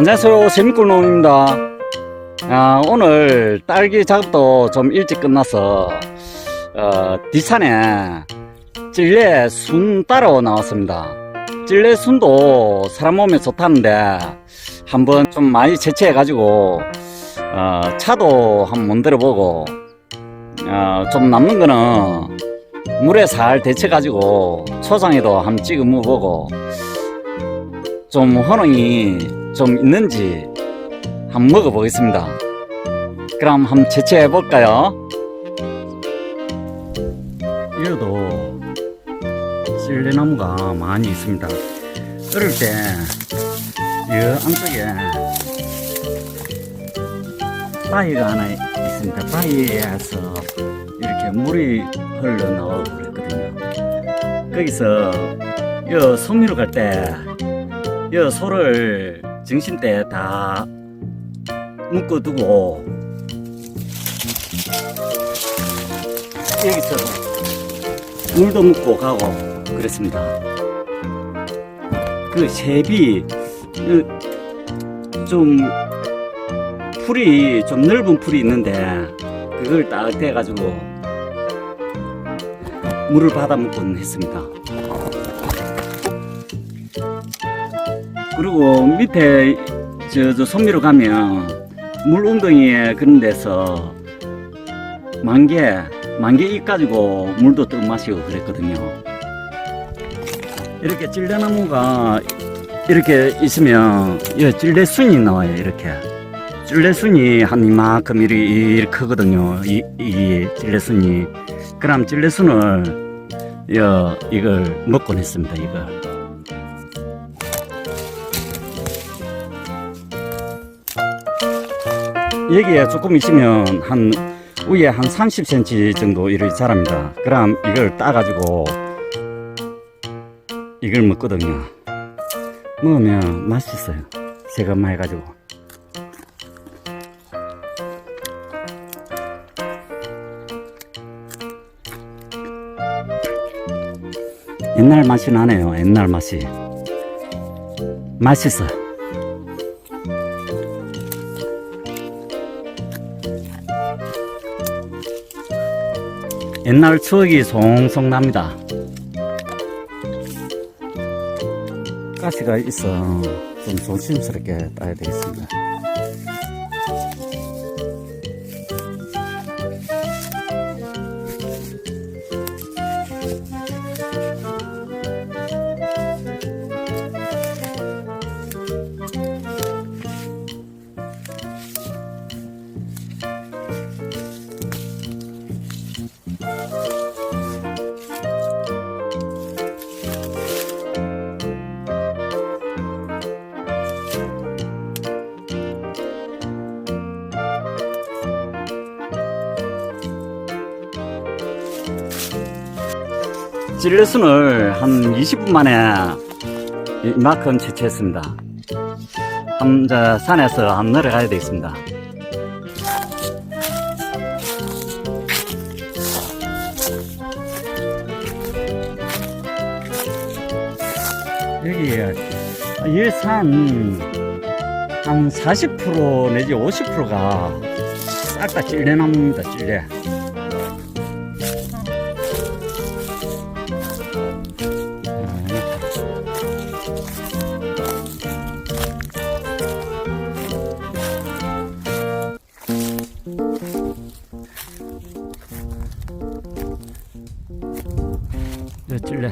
안녕하세요. 재밌꿀농입니다. 아, 오늘 딸기 작업도 좀 일찍 끝나서, 어, 뒷산에 찔레 순 따러 나왔습니다. 찔레 순도 사람 몸에 좋다는데, 한번 좀 많이 채취해 가지고, 어, 차도 한번 만들어 보고, 어, 좀 남는 거는 물에 살 데쳐 가지고, 초장에도 한번 찍어 먹어보고, 좀 허능이 좀 있는지 한번 먹어보겠습니다. 그럼 한번 채취해 볼까요? 이어도 찔레나무가 많이 있습니다. 어릴 때, 이 안쪽에 바위가 하나 있습니다. 바위에서 이렇게 물이 흘러나오고 그랬거든요. 거기서 이 소미로 갈 때, 이 소를 때다 묶어두고 여기서 물도 묻고 가고 그랬습니다. 그 셉이 그좀 풀이 좀 넓은 풀이 있는데 그걸 딱 대가지고 물을 받아 먹곤 했습니다. 그리고 밑에 저, 저 섬미로 가면 물 웅덩이에 그런 데서 만개, 만개 잎 가지고 물도 떠 마시고 그랬거든요. 이렇게 찔레나무가 이렇게 있으면 이 찔레순이 나와요. 이렇게 찔레순이 한 이만큼 이렇게 크거든요. 이, 이 찔레순이. 그럼 찔레순을 여, 이걸 먹곤 했습니다. 이걸. 여기에 조금 있으면 한 위에 한 30cm 정도 이렇게 자랍니다. 그럼 이걸 따가지고 이걸 먹거든요. 먹으면 맛있어요. 새것만 해가지고. 옛날 맛이 나네요. 옛날 맛이. 맛있어 옛날 추억이 송송 납니다. 가시가 있어 좀 조심스럽게 따야 되겠습니다. 찔레순을 한 20분 만에 이만큼 채취했습니다. 한, 저, 산에서 한번 내려가야 되겠습니다. 여기, 이산 한 40% 내지 50%가 싹 다 찔레나무입니다, 찔레. 네, 찔레.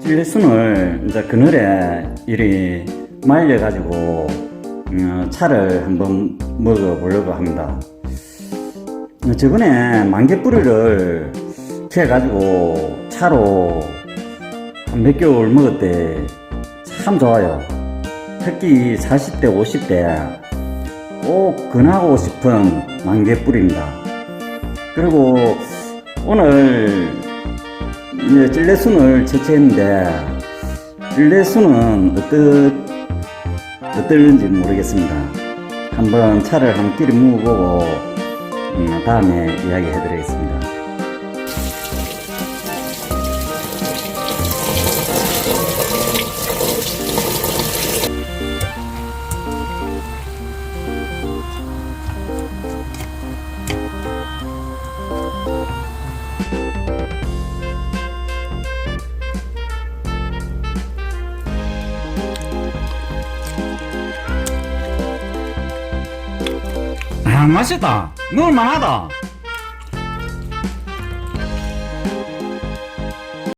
찔레 순을 이제 그늘에 이리 말려가지고 어, 차를 한번 먹어보려고 합니다. 어, 저번에 만개뿌리를 캐가지고 차로 한 몇 개월 먹을 때 참 좋아요. 특히 40대, 50대 꼭 근하고 싶은 만개뿌리입니다. 그리고 오늘 이제 찔레순을 채취했는데 찔레순은 어떤 어떨는지 모르겠습니다. 한번 차를 한 끼리 묵어보고 음, 다음에 이야기해드리겠습니다. 야, 맛있다. 먹을만하다.